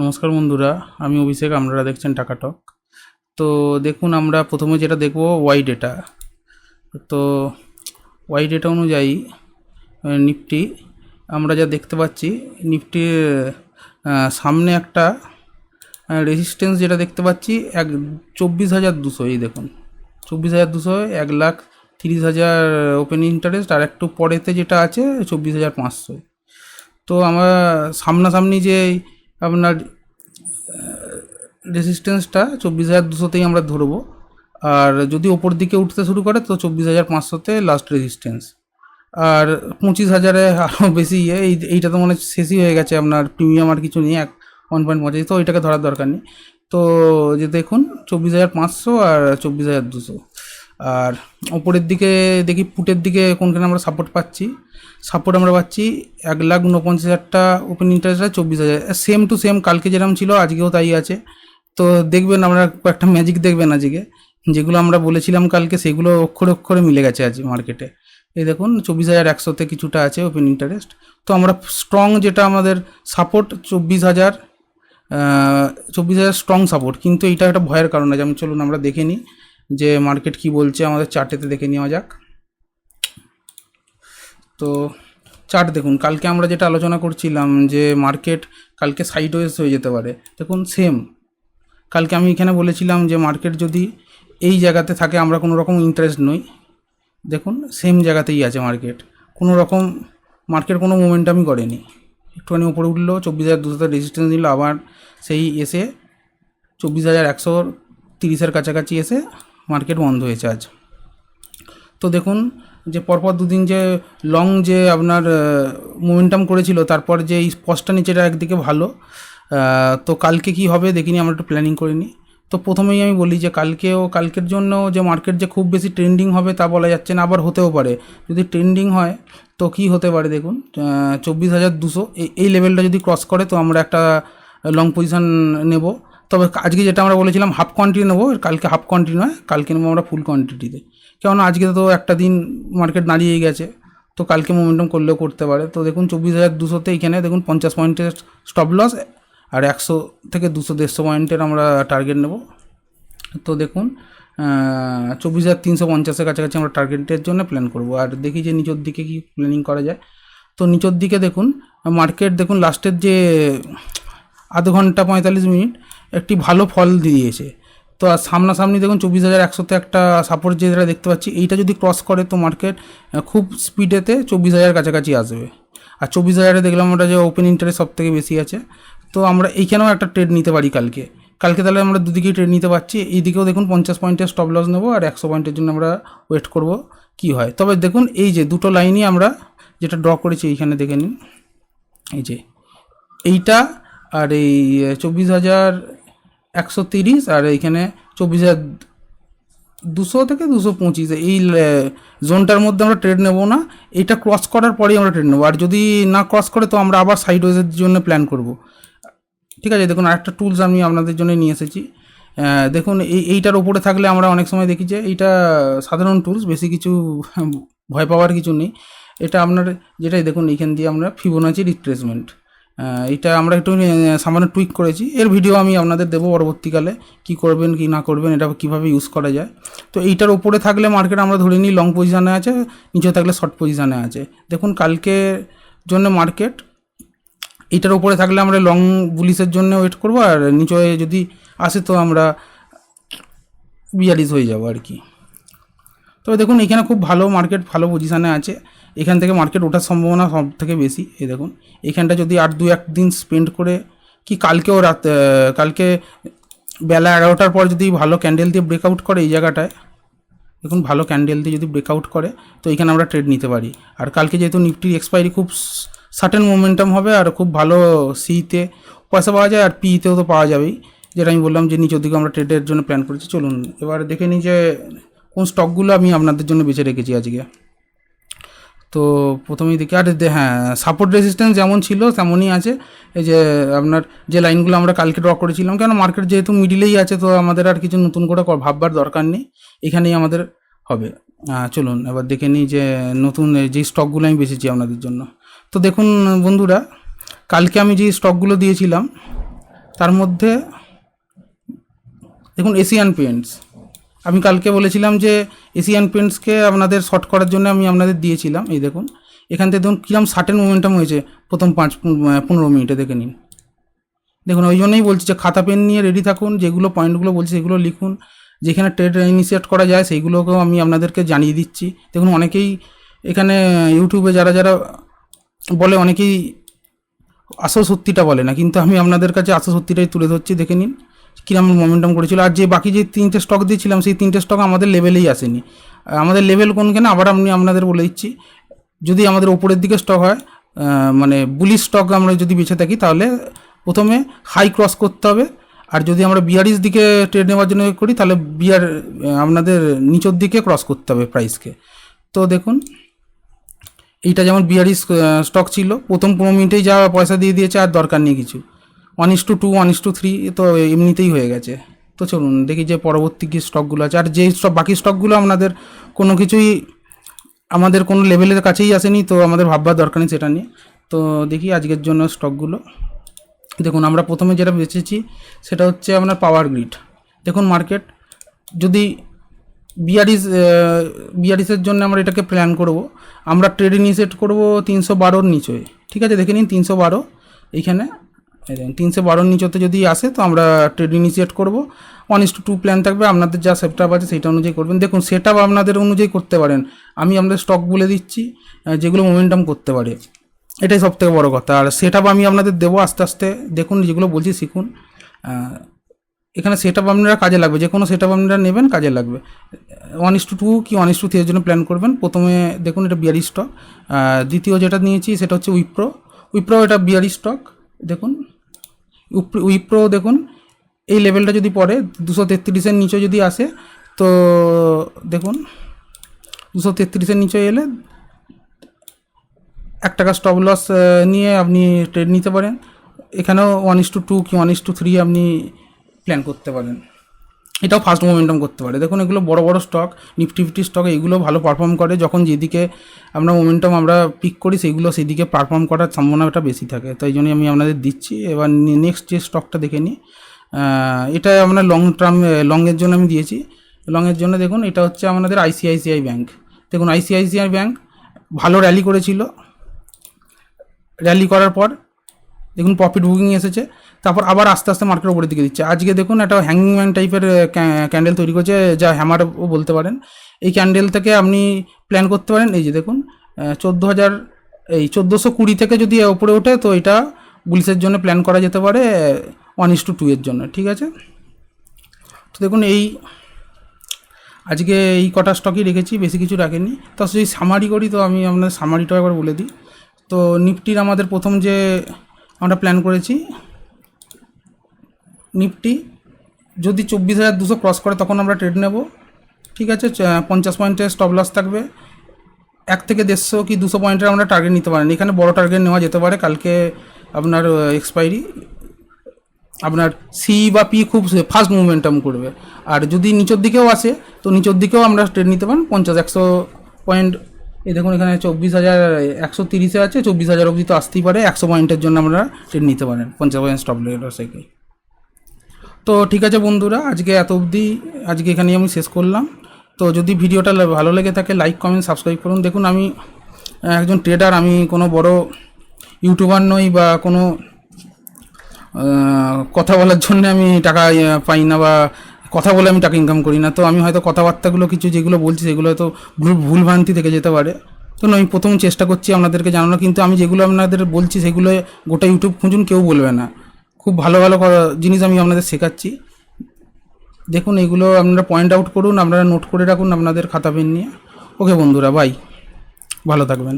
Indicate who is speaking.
Speaker 1: নমস্কার বন্ধুরা আমি অভিষেক আপনারা দেখছেন টাকাটক তো দেখুন আমরা প্রথমে যেটা দেখব ওয়াই ডেটা তো ওয়াই ডেটা অনুযায়ী নিফটি আমরা যা দেখতে পাচ্ছি নিফটির আহ, সামনে একটা রেজিস্ট্যান্স যেটা দেখতে পাচ্ছি এক চব্বিশ হাজার দুশো এই দেখুন। চব্বিশ হাজার দুশো এক লাখ তিরিশ হাজার ওপেন ইন্টারেস্ট আর একটু পরেতে যেটা আছে চব্বিশ হাজার পাঁচশো। তো আমরা সামনাসামনি যে আপনার রেজিস্ট্যান্সটা চব্বিশ হাজার দুশোতেই আমরা ধরবো। আর যদি ওপর দিকে উঠতে শুরু করে, তো চব্বিশ হাজার পাঁচশোতে লাস্ট রেজিস্ট্যান্স আর পঁচিশ হাজারে আরও বেশি ইয়ে এই, এইটা তো মনে শেষই হয়ে গেছে আপনার প্রিমিয়াম আর কিছু নেই, এক ওয়ান পয়েন্ট পঁচাশি, তো ওইটাকে ধরার দরকার নেই। তো যে দেখুন, চব্বিশ হাজার পাঁচশো আর চব্বিশ হাজার দুশো। আর ওপরের দিকে দেখি পুটের দিকে কোনখানে আমরা সাপোর্ট পাচ্ছি। সাপোর্ট আমরা পাচ্ছি এক লাখ উনপঞ্চাশ হাজারটা ওপেন ইন্টারেস্ট আছে, চব্বিশ হাজার। সেম টু সেম কালকে যেরকম ছিল, আজকেও তাই আছে। তো দেখবেন আমরা একটা ম্যাজিক দেখবেন আজকে। যেগুলো আমরা বলেছিলাম কালকে, সেগুলো অক্ষরে অক্ষরে মিলে গেছে আজ মার্কেটে এই দেখুন, চব্বিশ হাজার একশোতে কিছুটা আছে ওপেন ইন্টারেস্ট তো আমরা স্ট্রং যেটা আমাদের সাপোর্ট চব্বিশ হাজার চব্বিশ হাজার স্ট্রং সাপোর্ট কিন্তু এটা একটা ভয়ের কারণ আছে, আমি চলুন আমরা দেখে নিই। যে মার্কেট কি বলছে আমাদের চার্টেতে দেখে নেওয়া যাক। তো চার্ট দেখুন, কালকে আমরা যেটা আলোচনা করছিলাম যে মার্কেট কালকে সাইডওয়েজ হয়ে যেতে পারে, দেখুন সেম কালকে আমি এখানে বলেছিলাম যে মার্কেট যদি এই জায়গাতে থাকে, আমরা কোনো রকম ইন্টারেস্ট নই। দেখুন সেম জায়গাতেই আছে মার্কেট কোনো রকম মার্কেট কোনো মোমেন্টামই করেনি। একটুখানি উপরে উঠল, চব্বিশ হাজার দুশোতে রেজিস্ট্যান্স নিল, আবার সেই এসে চব্বিশ হাজার একশো তিরিশের কাছাকাছি এসে মার্কেট বন্ধ হয়েছে আজ। তো দেখুন যে পরপর দুদিন যে লং যে আপনার মোমেন্টাম করেছিল, তারপর যে এই স্পষ্টটা নিচেটা একদিকে ভালো তো কালকে কি হবে দেখিনি, আমরা একটু প্ল্যানিং করে নিই। তো প্রথমেই আমি বলি যে কালকেও, কালকের জন্য যে মার্কেট যে খুব বেশি ট্রেন্ডিং হবে তা বলা যাচ্ছে না, আবার হতেও পারে। যদি ট্রেন্ডিং হয়, তো কি হতে পারে দেখুন চব্বিশ হাজার দুশো এই লেভেলটা যদি ক্রস করে, তো আমরা একটা লং পজিশন নেব। তবে আজকে যেটা আমরা বলেছিলাম হাফ কোয়ান্টিটি নেব কালকে হাফ কোয়ান্টিটি নয়, কালকে নেব আমরা ফুল কোয়ান্টিটিতে কেননা আজকে তো একটা দিন মার্কেট দাঁড়িয়ে গেছে, তো কালকে মোমেন্টাম করলেও করতে পারে। তো দেখুন চব্বিশ হাজার দুশোতে এখানে দেখুন পঞ্চাশ পয়েন্টের স্টপ লস আর একশো থেকে দুশো, দেড়শো পয়েন্টের আমরা টার্গেট নেব। তো দেখুন চব্বিশ হাজার তিনশো পঞ্চাশের কাছাকাছি আমরা টার্গেটের জন্য প্ল্যান করব। আর দেখি যে নিচের দিকে কি প্ল্যানিং করা যায়। তো নিচের দিকে দেখুন মার্কেট দেখুন লাস্টের যে আধ ঘণ্টা পঁয়তাল্লিশ মিনিট একটি ভালো ফল দিয়েছে। তো আর সামনাসামনি দেখুন চব্বিশ হাজার একশোতে একটা সাপোর্ট যেটা দেখতে পাচ্ছি, এইটা যদি ক্রস করে তো মার্কেট খুব স্পিডেতে চব্বিশ হাজার কাছাকাছি আসবে। আর চব্বিশ হাজারে দেখলাম ওটা যে ওপেন ইন্টারেস্ট সব থেকে বেশি আছে। তো আমরা এইখানেও একটা ট্রেড নিতে পারি কালকে। কালকে তাহলে আমরা দুদিকেই ট্রেড নিতে পারছি। এইদিকেও দেখুন পঞ্চাশ পয়েন্টের স্টপ লস নেব আর একশো পয়েন্টের জন্য আমরা ওয়েট করব কি হয়। তবে দেখুন এই যে দুটো লাইনই আমরা যেটা ড্র করেছি এইখানে দেখে নিন। এই যে এইটা আর এই চব্বিশ হাজার একশো তিরিশ আর এইখানে চব্বিশ হাজার দুশো থেকে দুশো পঁচিশ। এই জোনটার মধ্যে আমরা ট্রেড নেব না। এটা ক্রস করার পরেই আমরা ট্রেড নেব। আর যদি না ক্রস করে, তো আমরা আবার সাইড ওয়েজের জন্য প্ল্যান করব। ঠিক আছে, দেখুন আরেকটা টুলস আমি আপনাদের জন্য নিয়ে এসেছি। দেখুন, এই, এইটার উপরে থাকলে আমরা অনেক সময় দেখি যে এইটা সাধারণ টুলস বেশি কিছু ভয় পাওয়ার কিছু নেই। এটা আপনার, যেটাই দেখুন, এইখান দিয়ে আমরা ফিবোনাচি রিট্রেসমেন্ট এটা আমরা একটু সামান্য টুইক করেছি। এর ভিডিও আমি আপনাদের দেবো পরবর্তীকালে, কি করবেন, কি না করবেন, এটা কীভাবে ইউজ করা যায়। তো এইটার উপরে থাকলে মার্কেট আমরা ধরে নিই লং পজিশানে আছে, নিচে থাকলে শর্ট পজিশানে আছে। দেখুন, কালকে জন্য মার্কেট এইটার উপরে থাকলে আমরা লং বুলিশের জন্য ওয়েট করব, আর নিচে যদি আসে তো আমরা বিয়াল্লিশ হয়ে যাব আর কি। তবে দেখুন, এখানে খুব ভালো মার্কেট ভালো পজিশানে আছে। এখান থেকে মার্কেট ওঠার সম্ভাবনা সব থেকে বেশি, এই দেখুন। এখানটা যদি আর দু এক দিন স্পেন্ড করে, কি কালকেও রাত কালকে বেলা এগারোটার পর যদি ভালো ক্যান্ডেল দিয়ে ব্রেকআউট করে এই জায়গাটায়, দেখুন, ভালো ক্যান্ডেল দিয়ে যদি ব্রেকআউট করে, তো এখানে আমরা ট্রেড নিতে পারি। আর কালকে যেহেতু নিফটির এক্সপায়ারি খুব সার্টেন মোমেন্টাম হবে, আর খুব ভালো সিতে পয়সা পাওয়া যায়, আর পিতেও তো পাওয়া যাবেই। যেটা আমি বললাম যে নিচের দিকে আমরা ট্রেডের জন্য প্ল্যান করেছি। চলুন, এবার দেখে নিই যে কোন স্টকগুলো আমি আপনাদের জন্য বেছে রেখেছি আজকে। তো প্রথমেই দেখি, আর হ্যাঁ সাপোর্ট রেজিস্ট্যান্স যেমন ছিল তেমনই আছে। এই যে আপনার যে লাইনগুলো আমরা কালকে ড্র করেছিলাম, কেন মার্কেট যেহেতু মিডিলেই আছে, তো আমাদের আর কিছু নতুন করে ভাববার দরকার নেই। এখানেই আমাদের হবে। চলুন, এবার দেখে নিই যে নতুন যে স্টকগুলো আমি বেছেছি আপনাদের জন্য। তো দেখুন বন্ধুরা, কালকে আমি যে স্টকগুলো দিয়েছিলাম, তার মধ্যে দেখুন এশিয়ান পেন্টস আমি কালকে বলেছিলাম যে এশিয়ান পেন্টসকে আপনাদের শর্ট করার জন্য আমি আপনাদের দিয়েছিলাম, এই দেখুন। এখান থেকে দেখুন কীরকম সার্টেন মোমেন্টাম হয়েছে, প্রথম পাঁচ পনেরো- মিনিটে দেখে নিন। দেখুন, ওই জন্যই বলছি যে খাতা পেন নিয়ে রেডি থাকুন, যেগুলো পয়েন্টগুলো বলছি সেগুলো লিখুন। যেখানে ট্রেড ইনিশিয়েট করা যায় সেইগুলোকেও আমি আপনাদেরকে জানিয়ে দিচ্ছি। দেখুন, অনেকেই এখানে ইউটিউবে যারা যারা বলে, অনেকেই আসল সত্যিটা বলে না, কিন্তু আমি আপনাদের কাছে আসল সত্যিটাই তুলে ধরছি, দেখে নিন। কিরম মোমেন্টাম করেছিল। আর যে বাকি যে তিনটে স্টক দিয়েছিলাম, সেই তিনটে স্টক আমাদের লেভেলেই আসেনি। আমাদের লেভেল কোনখানে? আবার আমি আপনাদের বলে দিচ্ছি, যদি আমাদের ওপরের দিকে স্টক হয় মানে বুলি স্টক আমরা যদি বেছে থাকি, তাহলে প্রথমে হাই ক্রস করতে হবে। আর যদি আমরা বিয়ারিস দিকে ট্রেড নেওয়ার জন্য করি, তাহলে বিয়ার আপনাদের নিচের দিকে ক্রস করতে হবে প্রাইসকে তো দেখুন, এইটা যেমন বিয়ারিস স্টক ছিল, প্রথম পনেরো মিনিটেই যা পয়সা দিয়ে দিয়েছে, আর দরকার নেই কিছু। One is to two one is to three তো এমনিতেই হয়ে গেছে। তো চলুন, দেখি যে পরবর্তী কী স্টকগুলো আছে। আর যে স্টক বাকি স্টকগুলো আপনাদের কোনো কিছুই, আমাদের কোনো লেভেলের কাছেই আসেনি, তো আমাদের ভাববার দরকার নেই সেটা নিয়ে। তো দেখি আজকের জন্য স্টকগুলো দেখুন, আমরা প্রথমে যেটা বেচেছি, সেটা হচ্ছে আপনার পাওয়ার গ্রিড দেখুন মার্কেট যদি বিআরইস বিআরইসের জন্য আমরা এটাকে প্ল্যান করব, আমরা ট্রেড ইনিশিয়েট করব তিনশো বারোর নিচে। ঠিক আছে, দেখে নিন, তিনশো বারো, এইখানে। তিনশো বারোর নিচেতে যদি আসে, তো আমরা ট্রেড ইনিশিয়েট করব। One is to two plan থাকবে, আপনাদের যা সেট আছে সেটা অনুযায়ী করবেন। দেখুন সেট আপনাদের অনুযায়ী করতে পারেন। আমি আপনাদের স্টক বলে দিচ্ছি যেগুলো মোমেন্টাম করতে পারে। এটাই সব থেকে বড়ো কথা। আর সেট আমি আপনাদের দেবো আস্তে আস্তে। দেখুন, যেগুলো বলছি শিখুন। এখানে সেট আপ আপনারা কাজে লাগবে। যে কোনো সেট আপ আপনারা নেবেন, কাজে লাগবে। ওয়ান ইস টু টু কি ওয়ান ইস টু থ্রির জন্য প্ল্যান করবেন। প্রথমে দেখুন, এটা বিয়ারি স্টক দ্বিতীয় যেটা নিয়েছি, সেটা হচ্ছে উইপ্রো উইপ্রো এটা বিয়ারি স্টক দেখুন উইপ্রো- দেখুন, এই লেভেলটা যদি পড়ে, দুশো তেত্রিশের নিচে যদি আসে, তো দেখুন, দুশো তেত্রিশের নিচে এলে এক টাকা স্টপ লস নিয়ে আপনি ট্রেড নিতে পারেন। এখানেও ওয়ান ইস টু টু কি ওয়ান ইস টু থ্রি আপনি প্ল্যান করতে পারেন। এটাও ফার্স্ট মোমেন্টাম করতে পারে। দেখুন, এগুলো বড় বড় স্টক নিফটি ফিফটি স্টক এগুলো ভালো পারফর্ম করে। যখন যেদিকে আমরা মোমেন্টাম আমরা পিক করি, সেগুলো সেদিকে পারফর্ম করার সম্ভাবনাটা বেশি থাকে। তাই জন্যই আমি আপনাদের দিচ্ছি। এবার নেক্সট যে স্টকটা দেখে নিই এটা আমরা লং টার্ম লংয়ের জন্য আমি দিয়েছি। লংয়ের জন্য দেখুন, এটা হচ্ছে আমাদের আইসিআইসিআই ব্যাংক দেখুন আইসিআইসিআই ব্যাঙ্ক ভালো র্যালি করেছিল। র্যালি করার পর দেখুন প্রফিট বুকিং এসেছে, তারপর আবার আস্তে আস্তে মার্কেট উপরের দিকে দিচ্ছে। আজকে দেখুন, একটা হ্যাঙ্গিং ম্যান টাইপের ক্যান্ডেল তৈরি করছে, যা হ্যামারও বলতে পারেন। এই ক্যান্ডেল থেকে আপনি প্ল্যান করতে পারেন, এই যে দেখুন চোদ্দ হাজার, এই চোদ্দোশো কুড়ি থেকে যদি উপরে ওঠে, তো এটা বুলিশের জন্য প্ল্যান করা যেতে পারে ওয়ান ইস টু টু এর জন্য, ঠিক আছে? তো দেখুন, এই আজকে এই কটা স্টকই রেখেছি, বেশি কিছু রাখেনি তো যদি সামারি করি, তো আমি আপনার সামারিটাও একবার বলে দিই। তো নিফটির আমাদের প্রথম যে আমরা প্ল্যান করেছি। নিফটি যদি চব্বিশ হাজার দুশো ক্রস করে, তখন আমরা ট্রেড নেব। ঠিক আছে পঞ্চাশ পয়েন্টের স্টপ লস থাকবে। এক থেকে দেড়শো কি দুশো পয়েন্টের আমরা টার্গেট নিতে পারেন। এখানে বড় টার্গেট নেওয়া যেতে পারে। কালকে আপনার এক্সপায়ারি আপনার সি বা পি খুব ফাস্ট মুভমেন্টাম করবে। আর যদি নিচের দিকেও আসে, তো নিচের দিকেও আমরা ট্রেড নিতে পারেন। পঞ্চাশ, একশো পয়েন্ট এই দেখুন, এখানে চব্বিশ হাজার, একশো তিরিশে আছে, চব্বিশ হাজার অবধি তো আসতেই পারে, একশো পয়েন্টের জন্য আমরা ট্রেড নিতে পারেন, পঞ্চাশ পয়েন্ট স্টপ লেগে থেকে তো ঠিক আছে বন্ধুরা, আজকে এত অবধি, আজকে এখানেই আমি শেষ করলাম। তো যদি ভিডিওটা ভালো লেগে থাকে লাইক কমেন্ট সাবস্ক্রাইব করুন। দেখুন, আমি একজন ট্রেডার আমি কোনো বড় ইউটিউবার নই বা কোনো কথা বলার জন্য আমি টাকা পাই না বা কথা বলে আমি টাকা ইনকাম করি না। তো আমি হয়তো কথাবার্তাগুলো কিছু যেগুলো বলছি, সেগুলো হয়তো ভুল ভুলভ্রান্তি থেকে যেতে পারে। তো আমি প্রথম চেষ্টা করছি আপনাদেরকে জানানো কিন্তু আমি যেগুলো আপনাদের বলছি সেগুলো গোটা ইউটিউব খুঁজুন, কেউ বলবে না। খুব ভালো ভালো জিনিস আমি আপনাদের শেখাচ্ছি। দেখুন এগুলো আপনারা পয়েন্ট আউট করুন, আপনারা নোট করে রাখুন আপনাদের খাতা পেন নিয়ে। ওকে বন্ধুরা বাই ভালো থাকবেন।